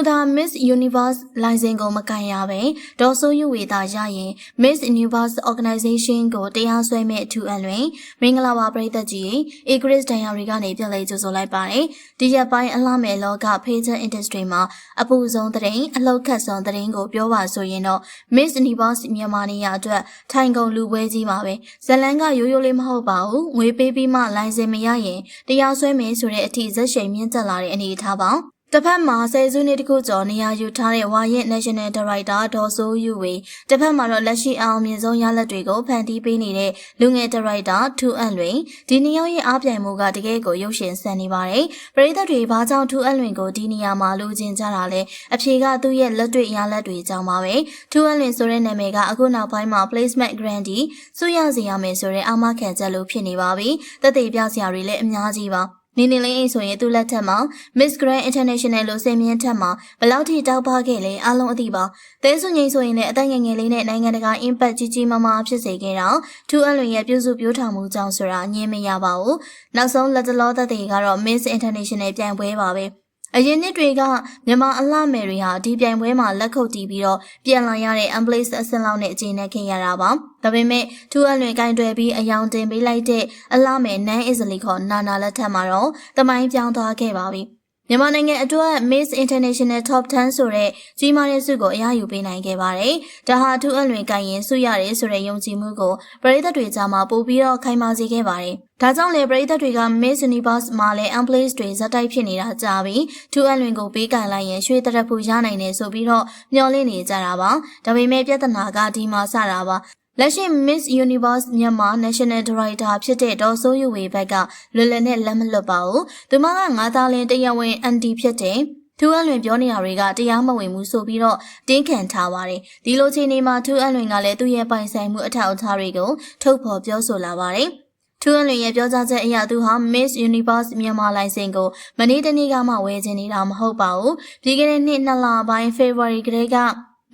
သူသာ Miss Universe လိုင်စင်ကိုမကန်ရပဲဒေါ်ဆိုးယူဝေသာရရင် Miss Universe Organization ကိုတရားစွဲမဲ့အထူးအလွင်မင်္ဂလာပါပရိသတ်ကြီးအေဂရစ်ဒန်ယာရီကနေပြန်လည်ကြိုဆိုလိုက်ပါတယ်ဒီရက်ပိုင်းအလှမဲ့လောက fashion industry မှာအပူဆုံးသတင်းအလောက်ခတ်ဆုံးသတင်းကိုပြောပါဆိုရင်တော့ Miss Universe မြန်မာနေရအတွက်ထိုင်ကုန်လူပွဲကြီးပါပဲဇလန်ကရိုးရိုးလေးမဟုတ်ပါဘူးငွေပေးပြီးမှလိုင်စင်မရရင်တရားစွဲမယ်ဆိုတဲ့အထိဇက်ရှိန်မြင့်တက်လာတဲ့အနေအထားပါ တစ်ဖက်မှာဆယ်စုနှစ်တခုကျော်နေရာယူထားတဲ့ဝါရင် National Director ဒေါ်စိုးယူဝေတစ်ဖက်မှာတော့လက်ရှိအောင်မြင်ဆုံးရလဒ်တွေကိုဖန်တီးပေးနေတဲ့လူငယ် Director ထူအန်လွင်ဒီနှစ်ယောက်ရဲ့အားပြိုင်မှုကတကယ်ကိုရုပ်ရှင်ဆန်နေပါတယ်ပရိသတ်တွေဘာကြောင့်ထူအန်လွင်ကိုဒီနေရာမှာလူချင်းကြတာလဲအဖြေကသူ့ရဲ့လက်တွေ့ရလဒ်တွေကြောင့်ပါပဲထူအန်လွင်ဆိုတဲ့နာမည်ကအခုနောက်ပိုင်းမှာ placement grantee စုရစီရမယ်ဆိုတဲ့အာမခံချက်လို့ဖြစ်နေပါပြီတက်သေးပြစရာတွေလည်းအများကြီးပါ နေနေလေးအိမ်ဆိုရင်သူ့လက်ထက်မှာ Miss Grand International လို့စင်မြင့်ထက်မှာဘယ်လောက်ထိတောက်ပခဲ့လဲအားလုံးအသိပါ။သဲဆွငိမ့်ဆိုရင်လည်းအသက်ငယ်ငယ်လေးနဲ့နိုင်ငံတကာ impact ကြီးကြီးမားမားဖြစ်စေခဲ့တော့ထူအလွင်ရဲ့ပြုစုပြောထောင်မှုကြောင့်ဆိုတာညင်းမရပါဘူး။နောက်ဆုံးလက်တလောသက်တွေကတော့ Miss International ပြိုင်ပွဲပါပဲ။ အရင်နှစ်တွေကမြန်မာအလှမယ်တွေဟာဒီပြိုင်ပွဲမှာလက်ခုပ်တီးပြီးတော့ပြန်လာရတဲ့ Amplace အဆင့်လောက်နဲ့အခြေအနေခင်ရတာပါ။ဒါပေမဲ့ထူအလွင်ကင်တွယ်ပြီးအယောင်တင်ပေးလိုက်တဲ့အလှမယ်နန်းအစ္စလီခေါ်နာနာလက်ထက်မှာတော့တမိုင်းပြောင်းသွားခဲ့ပါပြီ။ မြန်မာနိုင်ငံအတွက် Miss International Top 10ဆိုတဲ့ကြီးမားတဲ့ဆုကိုအရယူပေးနိုင်ခဲ့ပါတယ်။ဒါဟာထူးအလွင်ကိုင်ရင်ဆုရတယ်ဆိုတဲ့ယုံကြည်မှုကိုပရိသတ်တွေကြားမှာပို့ပြီးတော့ခိုင်မာစေခဲ့ပါတယ်။ဒါကြောင့်လေပရိသတ်တွေက Miss Universe မှာလည်း Amplace တွေဇက်တိုက်ဖြစ်နေတာကြားပြီးထူးအလွင်ကိုပေးကင်လိုက်ရင်ရွှေတရက်ဖူရနိုင်တယ်ဆိုပြီးတော့မျှော်လင့်နေကြတာပါ။ဒါပေမဲ့ပြဿနာကဒီမှာစတာပါ။ လက်ရှိ Miss Universe မြန်မာ National Director ဖြစ်တဲ့ဒေါ်စိုးယူဝေဘက်ကလွယ်လွယ်နဲ့လက်မလွတ်ပါဘူး။သူမကငါးသားလင်းတရားဝင် ND ဖြစ်တဲ့ထူးအလွင်ပြောနေတာတွေကတရားမဝင်ဘူးဆိုပြီးတော့တင်းခံထားပါတယ်။ဒီလိုချိန်နေမှာထူးအလွင်ကလည်းသူ့ရဲ့ပိုင်ဆိုင်မှုအထောက်အထားတွေကိုထုတ်ဖော်ပြောဆိုလာပါတယ်။ထူးအလွင်ရဲ့ပြောကြားချက်အရသူဟာ Miss Universe မြန်မာလိုင်စင်ကိုမနေ့တနေ့ကမှဝယ်ချင်နေတာမဟုတ်ပါဘူး။ပြီးခဲ့တဲ့နှစ်နှစ်လပိုင်း February ကတည်းက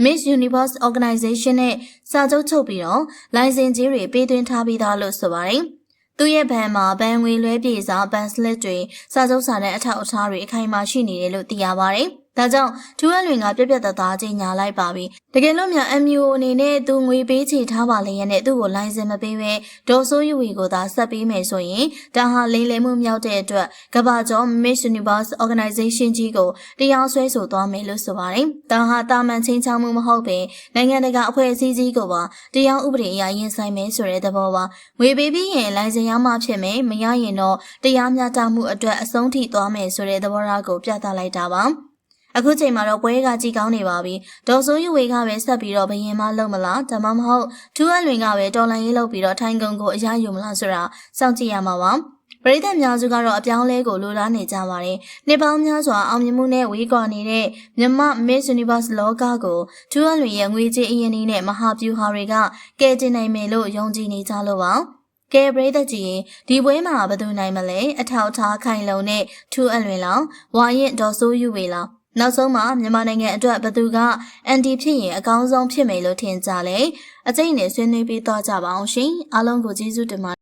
Miss Universe Organization နဲ့စာချုပ်ချုပ်ပြီးတော့လိုင်စင်ကြီးတွေပေးသွင်းထားပြီးသားလို့ဆိုပါတယ်။သူ့ရဲ့ဘဏ်မှာဘဏ်ငွေလွှဲပြေစာဘဏ်စလစ်တွေစာချုပ်စာနဲ့အထောက်အထားတွေအခိုင်အမာရှိနေတယ်လို့သိရပါတယ်။ ဒါကြောင့်ထူးအလွင်ကပြက်ပြက်သားသားကြီးညာလိုက်ပါပြီ။တကယ်လို့မြန် MU အနေနဲ့သူငွေပေးချေထားပါလေရဲ့နဲ့သူ့ကိုလိုင်စင်မပေးဘဲဒေါ်ဆိုးယူဝီကိုသာဆက်ပေးမယ်ဆိုရင်ဒါဟာလိမ့်လည်မှုမြောက်တဲ့အတွက်ကဘာကျော် Miss Universe Organization ကြီးကိုတရားစွဲဆိုသွားမယ်လို့ဆိုပါတယ်။ဒါဟာတာမန်ချင်းချောင်းမှုမဟုတ်ပဲနိုင်ငံတကာအဖွဲ့အစည်းကြီးကိုပါတရားဥပဒေအရရင်ဆိုင်မယ်ဆိုတဲ့သဘောပါ။ငွေပေးပြီးရင်လိုင်စင်ရမှဖြစ်မယ်မရရင်တော့တရားမျှတမှုအတွက်အဆုံးထိသွားမယ်ဆိုတဲ့သဘောထားကိုပြသလိုက်တာပါ။ အခုချိန်မှာတော့ပွဲကကြီးကောင်းနေပါပြီဒေါ်စိုးယူဝေကပဲဆက်ပြီးတော့ဘယင်မလုံမလားဒါမှမဟုတ်ထူးအလွင်ကပဲတော်လန်ရေးလုပ်ပြီးတော့ထိုင်ကုန်ကိုအရယူမလားဆိုတာစောင့်ကြည့်ရမှာပါပရိသတ်များစုကတော့အပြောင်းလဲကိုလိုလားနေကြပါတယ်။နှစ်ပေါင်းများစွာအောင်မြင်မှုနဲ့ဝေးကွာနေတဲ့မြမ Miss Universe လောကကိုထူးအလွင်ရဲ့ငွေကြေးအရင်နည်းနဲ့မဟာဗျူဟာတွေကကယ်တင်နိုင်မယ်လို့ယုံကြည်နေကြလို့ပါ။ကဲပရိသတ်ကြီးရင်ဒီပွဲမှာဘယ်သူနိုင်မလဲအထောက်ထားခိုင်လုံတဲ့ထူးအလွင်လောင်ဝါရင်ဒေါ်ဆိုးယူဝေလောင် နောက်ဆုံးမှာမြန်မာနိုင်ငံအတွက်ဘသူကအန်တီဖြစ်ရင်အကောင်းဆုံးဖြစ်မယ်လို့ထင်ကြလဲအကျိတ်နဲ့ဆွေးနွေးပြီးတော့ကြပါအောင်ရှင်အားလုံးကိုကျေးဇူးတင်ပါ